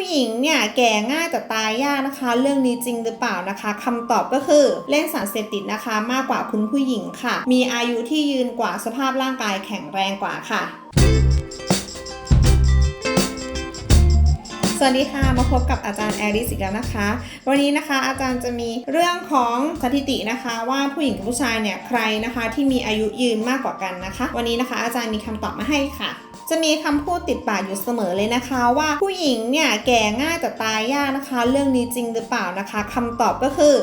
ผู้หญิงเนี่ยแก่ง่ายแต่ตายยากนะคะ เรื่องนี้จริงหรือเปล่านะคะคำตอบก็คือเล่นสารเสพติดนะคะ มากกว่าคุณผู้หญิงค่ะ มีอายุที่ยืนกว่าสภาพร่างกายแข็งแรงกว่าค่ะสวัสดีค่ะ มาพบกับอาจารย์แอริสอีกแล้วนะคะ วันนี้นะคะอาจารย์จะมีเรื่องของสถิตินะคะว่าผู้หญิงกับผู้ชายเนี่ยใครนะคะที่มีอายุยืนมากกว่ากันนะคะ วันนี้นะคะอาจารย์มีคำตอบมาให้ค่ะ จะมีคำพูดติดปากอยู่เสมอเลยนะคะว่าผู้หญิงเนี่ยแก่ง่ายแต่ตายยากนะคะ เรื่องนี้จริงหรือเปล่านะคะคำตอบก็คือ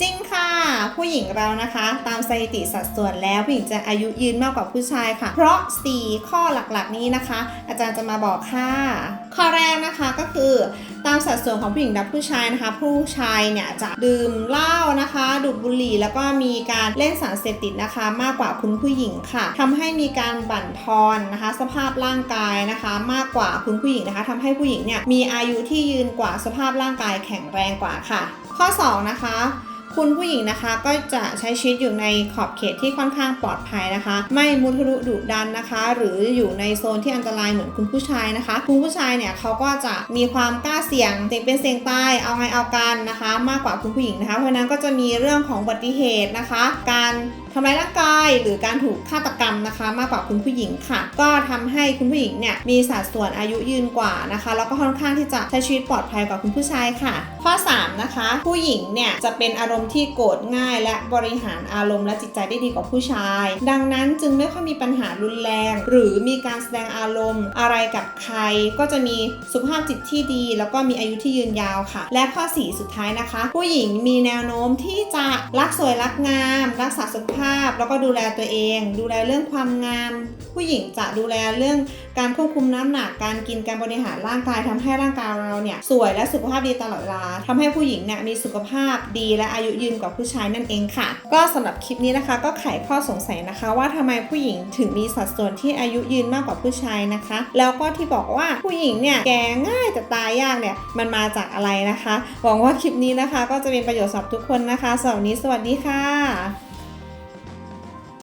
จริงค่ะ ผู้หญิงเรานะคะ ตามสถิติสัดส่วนแล้วผู้หญิงจะอายุยืนมากกว่าผู้ชายค่ะ เพราะ 4 ข้อหลักๆนี้นะคะ อาจารย์จะมาบอกค่ะ ข้อแรกนะคะก็คือตามสัดส่วนของผู้หญิงและผู้ชายนะคะ ผู้ชายเนี่ยจะดื่มเหล้านะคะ ดูดบุหรี่แล้วก็มีการเล่นสารเสพติดนะคะ มากกว่าคุณผู้หญิงค่ะทำให้มีการบั่นทอนนะคะ สภาพร่างกายนะคะ มากกว่าคุณผู้หญิงนะคะทำให้ผู้หญิงเนี่ยมีอายุที่ยืนกว่าสภาพร่างกายแข็งแรงกว่าค่ะ ข้อ 2 นะคะคุณผู้หญิงนะคะก็จะใช้ชีวิตอยู่ในขอบเขตที่ค่อนข้างปลอดภัยนะคะ ไม่มุทะลุดุดันนะคะ หรืออยู่ในโซนที่อันตรายเหมือนคุณผู้ชายนะคะ คุณผู้ชายเนี่ยเขาก็จะมีความกล้าเสี่ยงเสี่ยงเป็นเสี่ยงตายเอาไงเอากันนะคะ มากกว่าคุณผู้หญิงนะคะ เพราะนั้นก็จะมีเรื่องของอุบัติเหตุนะคะ การทำร้ายร่างกายหรือการถูกฆาตกรรมนะคะ มากกว่าคุณผู้หญิงค่ะ ก็ทำให้คุณผู้หญิงเนี่ยมีสัดส่วนอายุยืนกว่านะคะ แล้วก็ค่อนข้างที่จะใช้ชีวิตปลอดภัยกว่าคุณผู้ชายค่ะ ข้อ 3 นะคะ ผู้หญิงเนี่ยจะเป็นอารมณ์ที่โกรธง่าย และบริหารอารมณ์และจิตใจได้ดีกว่าผู้ชาย ดังนั้นจึงไม่ค่อยมีปัญหารุนแรง หรือมีการแสดงอารมณ์อะไรกับใคร ก็จะมีสุขภาพจิตที่ดี แล้วก็มีอายุที่ยืนยาวค่ะ และข้อ4สุดท้ายนะคะ ผู้หญิงมีแนวโน้มที่จะรักสวยรักงาม รักษาสุขภาพ แล้วก็ดูแลตัวเอง ดูแลเรื่องความงาม ผู้หญิงจะดูแลเรื่องการควบคุมน้ำหนัก การกิน การบริหารร่างกายทำให้ร่างกายเราเนี่ยสวยและสุขภาพดีตลอดเวลาทำให้ผู้หญิงเนี่ยมีสุขภาพดีและอายุยืนกว่าผู้ชายนั่นเองค่ะ ก็สำหรับคลิปนี้นะคะก็ไขข้อสงสัยนะคะ ว่าทำไมผู้หญิงถึงมีสัดส่วนที่อายุยืนมากกว่าผู้ชายนะคะ แล้วก็ที่บอกว่าผู้หญิงเนี่ยแก่ง่ายแต่ตายยากเนี่ยมันมาจากอะไรนะคะ หวังว่าคลิปนี้นะคะ ก็จะเป็นประโยชน์สำหรับทุกคนนะคะสำหรับวันนี้สวัสดีค่ะ